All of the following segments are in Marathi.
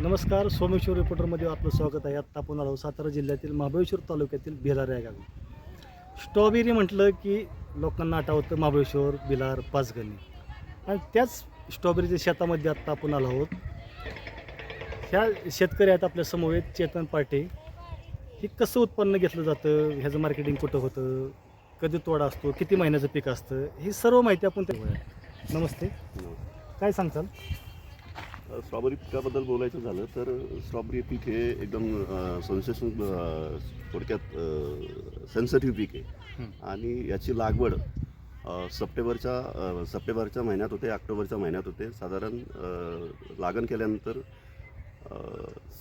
नमस्कार सोमेश्वर रिपोर्टरमध्ये आपलं स्वागत आहे. आत्ता आपण आलो सातारा जिल्ह्यातील महाबळेश्वर तालुक्यातील भिलार या गावी. स्ट्रॉबेरी म्हटलं की लोकांना आठवतं महाबळेश्वर बिलार पाचगणी. आणि त्याच स्ट्रॉबेरीच्या शेतामध्ये आत्ता आपण आलो आहोत. ह्या शेतकरी आहेत आपल्या समवेत चेतन पाटे. हे कसं उत्पन्न घेतलं जातं? ह्याचं मार्केटिंग कुठं होतं? कधी तोडा असतो? किती महिन्याचं पीक असतं? ही सर्व माहिती आपण ते नमस्ते. काय सांगताल? स्ट्रॉबेरी पिकाबद्दल बोलायचं झालं तर स्ट्रॉबेरी पीक हे एकदम संसेशन थोडक्यात सेन्सिटिव्ह पीक आहे. आणि याची लागवड सप्टेंबरच्या सप्टेंबरच्या महिन्यात होते ऑक्टोबरच्या महिन्यात होते. साधारण लागण केल्यानंतर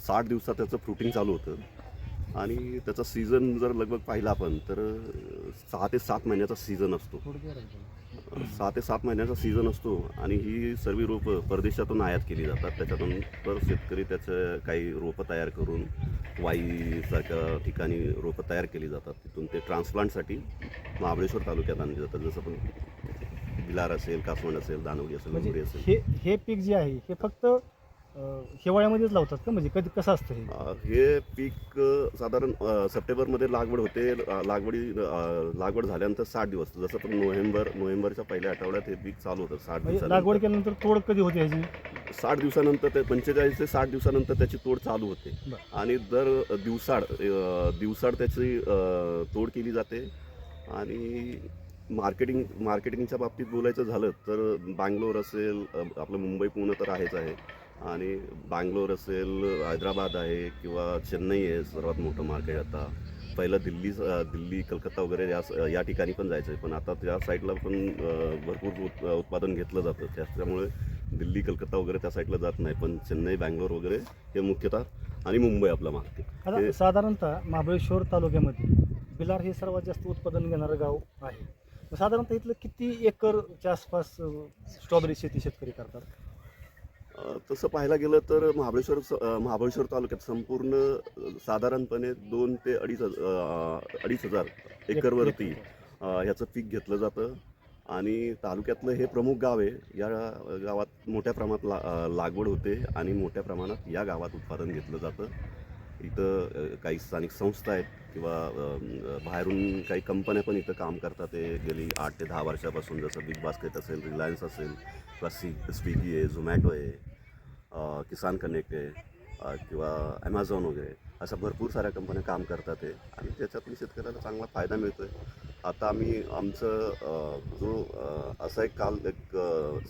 साठ दिवसात त्याचं फ्रुटिंग चालू होतं. आणि त्याचा सीझन जर लगभग पाहिला आपण तर सहा ते सात महिन्याचा सीझन असतो. सहा ते सात महिन्याचा सीझन असतो आणि ही सर्व रोपं परदेशातून आयात केली जातात. त्याच्यातून तर शेतकरी त्याचं काही रोपं तयार करून वाईसारख्या ठिकाणी रोपं तयार केली जातात. तिथून ते ट्रान्सप्लांटसाठी महाबळेश्वर तालुक्यात आणली जातात. जसं पण बिलार असेल कासवण असेल दानवडी असेल म्हणजे असेल. हे हे पीक जे आहे हे फक्त हिवाळ्यामध्येच लावतात का? म्हणजे कधी कसं असतं हे? अ, हे पीक अ, साधारण अ, सप्टेंबरमध्ये लागवड होते. अ, लागवडी अ, लागवड झाल्यानंतर साठ दिवस. जसं पण नोव्हेंबर नोव्हेंबरच्या पहिल्या आठवड्यात हे पीक चालू होतं साठ म्हणजे दिवसानंतर. लागवड केल्यानंतर तोड कधी होते ह्याची? साठ दिवसानंतर ते पंचेचाळीस ते साठ दिवसानंतर त्याची तोड चालू होते. बरं. आणि दर दिवसाड अ, दिवसाड त्याची अ, तोड केली जाते. आणि मार्केटिंग मार्केटिंगच्या बाबतीत बोलायचं झालं तर बँगलोर असेल अ, आपलं मुंबई पुणे तर आहेच आहे. आणि बँगलोर असेल हैदराबाद आहे किंवा चेन्नई आहे सर्वात मोठं मार्केट आता. पहिलं दिल्ली दिल्ली कलकत्ता वगैरे या या ठिकाणी पण जायचं आहे. पण आता त्या साईडला पण भरपूर उत- उत्पादन घेतलं जातं. त्याच्यामुळे दिल्ली कलकत्ता वगैरे त्या साईडला जात नाही. पण चेन्नई बँगलोर वगैरे हे मुख्यतः आणि मुंबई आपलं मार्केट साधारणतः महाबळेश्वर तालुक्यामध्ये बिलार हे सर्वात जास्त उत्पादन घेणारं गाव आहे. साधारणतः इथलं किती एकरच्या आसपास स्ट्रॉबेरी शेती शेतकरी करतात? तसं पाहायला गेलं तर महाबळेश्वर महाबळेश्वर तालुक्यात संपूर्ण साधारणपणे दोन ते अडीच हज- अ, अडीच हजार एकरवरती ह्याचं पीक घेतलं जातं. आणि तालुक्यातलं हे प्रमुख गाव आहे या गावात मोठ्या प्रमाणात ला लागवड होते आणि मोठ्या प्रमाणात या गावात उत्पादन घेतलं जातं. इथं काही स्थानिक संस्था आहेत किंवा बाहेरून काही कंपन्या पण इथं काम करतात. ते गेली आठ ते दहा वर्षापासून जसं बिग बास्केट असेल रिलायन्स असेल किंवा सी स्विगी आहे झोमॅटो आहे किसान कनेक्ट आहे किंवा ॲमेझॉन वगैरे. अशा भरपूर साऱ्या कंपन्या काम करतात आहे आणि त्याच्यातून शेतकऱ्याला चांगला फायदा मिळतो आहे आता आम्ही आमचं जो असा एक काल एक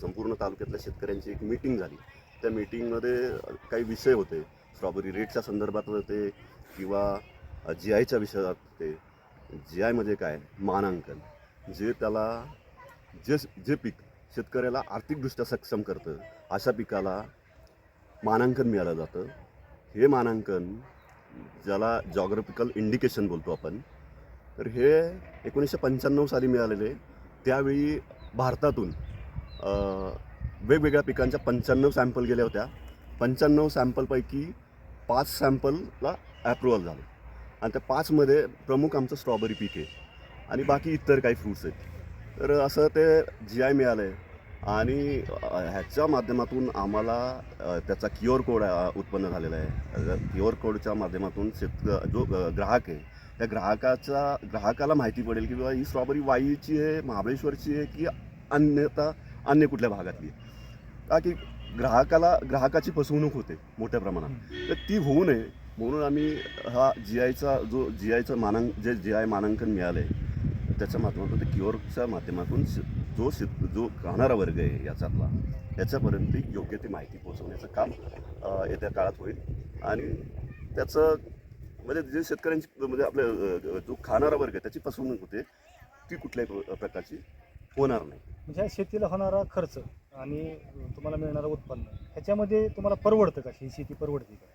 संपूर्ण तालुक्यातल्या शेतकऱ्यांची एक मीटिंग झाली. त्या मीटिंगमध्ये काही विषय होते. स्ट्रॉबेरी रेटच्या संदर्भात होते किंवा जी आयच्या विषयात होते. जी आयमध्ये म्हणजे काय? मानांकन. जे त्याला जे जे पीक शेतकऱ्याला आर्थिकदृष्ट्या सक्षम करतं अशा पिकाला मानांकन मिळालं जातं. हे मानांकन ज्याला जॉग्राफिकल इंडिकेशन बोलतो आपण तर हे एकोणीसशे पंच्याण्णव साली मिळालेले. त्यावेळी भारतातून वेगवेगळ्या पिकांच्या पंच्याण्णव सॅम्पल गेल्या होत्या. पंच्याण्णव सॅम्पलपैकी पाच सॅम्पलला ॲप्रुव्हल झालं. आणि त्या पाचमध्ये प्रमुख आमचं स्ट्रॉबेरी पीक आहे. आणि बाकी इतर काही फ्रूट्स आहेत. तर असं ते जी आय मिळालं आहे आणि ह्याच्या माध्यमातून आम्हाला त्याचा क्युअर कोड उत्पन्न झालेला आहे. क्युअर कोडच्या माध्यमातून शेतक जो ग्राहक आहे त्या ग्राहकाचा ग्राहकाला माहिती पडेल की बाबा ही स्ट्रॉबेरी वाईची आहे महाबळेश्वरची आहे की अन्यथा अन्य कुठल्या भागातली आहे. का की ग्राहकाला ग्राहकाची फसवणूक होते मोठ्या प्रमाणात. तर ती होऊ नये म्हणून आम्ही हा जी आयचा जो जी आयचं मानांक जे जी आय मानांकन मिळालं आहे त्याच्या माध्यमातून ते क्युअरच्या माध्यमातून जो शेत जो खाणारा वर्ग आहे याच्यातला याच्यापर्यंत योग्य ती माहिती पोहोचवण्याचं काम येत्या काळात होईल. आणि त्याचं म्हणजे जे शेतकऱ्यांची म्हणजे आपल्या जो खाणारा वर्ग आहे त्याची फसवणूक होते ती कुठल्याही प्र- प्रकारची होणार नाही. म्हणजे ह्या शेतीला होणारा खर्च आणि तुम्हाला मिळणारं उत्पन्न ह्याच्यामध्ये तुम्हाला परवडतं का? ही शेती परवडते का?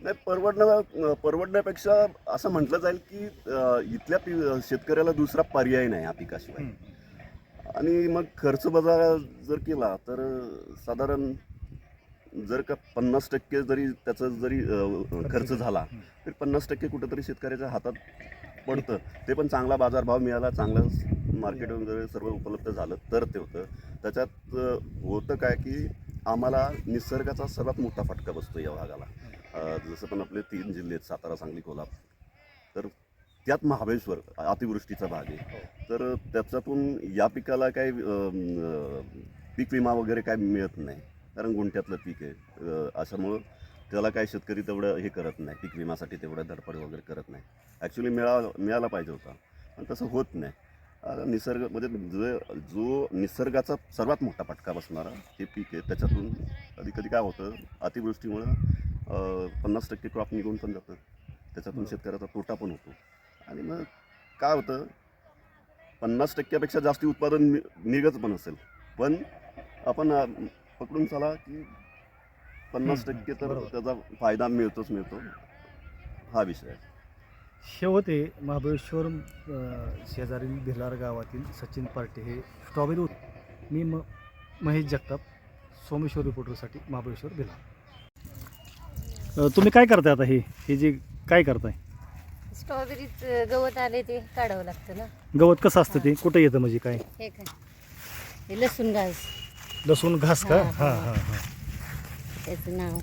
नाही परवडणं परवडण्यापेक्षा असं म्हटलं जाईल की अ, इथल्या पि शेतकऱ्याला दुसरा पर्याय नाही या पिकाशिवाय. आणि मग खर्च बाजार जर केला तर साधारण जर का पन्नास टक्के जरी त्याचा जरी अ, खर्च झाला तर पन्नास टक्के कुठंतरी शेतकऱ्याच्या हातात पडतं. ते पण चांगला बाजारभाव मिळाला चांगलं मार्केट वगैरे सर्व उपलब्ध झालं तर ते होतं. त्याच्यात होतं काय की आम्हाला निसर्गाचा सर्वात मोठा फटका बसतो या भागाला. जसं पण आपले तीन जिल्हे आहेत सातारा सांगली कोल्हापूर. तर त्यात महाबळेश्वर अतिवृष्टीचा भाग आहे. तर त्याच्यातून या पिकाला काही पीक विमा वगैरे काय मिळत नाही. कारण गुंठ्यातलं पीक आहे. अशामुळं त्याला काय शेतकरी तेवढं हे करत नाही. पीक विमासाठी तेवढं धडपड वगैरे करत नाही. ॲक्च्युली मिळा मिळाला पाहिजे होता. पण तसं होत नाही. आता निसर्ग म्हणजे जो जो निसर्गाचा सर्वात मोठा फटका बसणारा हे पीक आहे. त्याच्यातून कधी कधी काय होतं अतिवृष्टीमुळं पन्नास टक्के क्रॉप निघून पण जातं. त्याच्यातून. शेतकऱ्याचा तोटा पण होतो. आणि मग काय होतं पन्नास टक्क्यापेक्षा जास्ती उत्पादन नि- निघत पण असेल. पण आपण पकडून चला की पन्नास टक्के तर. त्याचा फायदा मिळतोच मिळतो. हा विषय आहे. हे होते महाबळेश्वर शेजारील भिलार गावातील सचिन पार्टे हे स्ट्रॉबेरी उत- मी म महेश जगताप सोमेश्वर रिपोर्टरसाठी महाबळेश्वर भिलार तुम्ही काय करताय आता हे? हे जे काय करताय? स्ट्रॉबेरीत गवत आले ते काढावं लागतं ना. गवत कसं असतं ते? कुठं येतं म्हणजे काय? हे काय? हे लसूण घास. लसूण घास का? हा, हां. हा. हां हां. त्याचं नाव.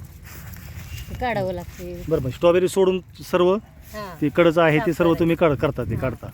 काढावं लागते बरं स्ट्रॉबेरी सोडून सर्व हां ते कडचं आहे ते सर्व. तुम्ही काढ करता ते. काढता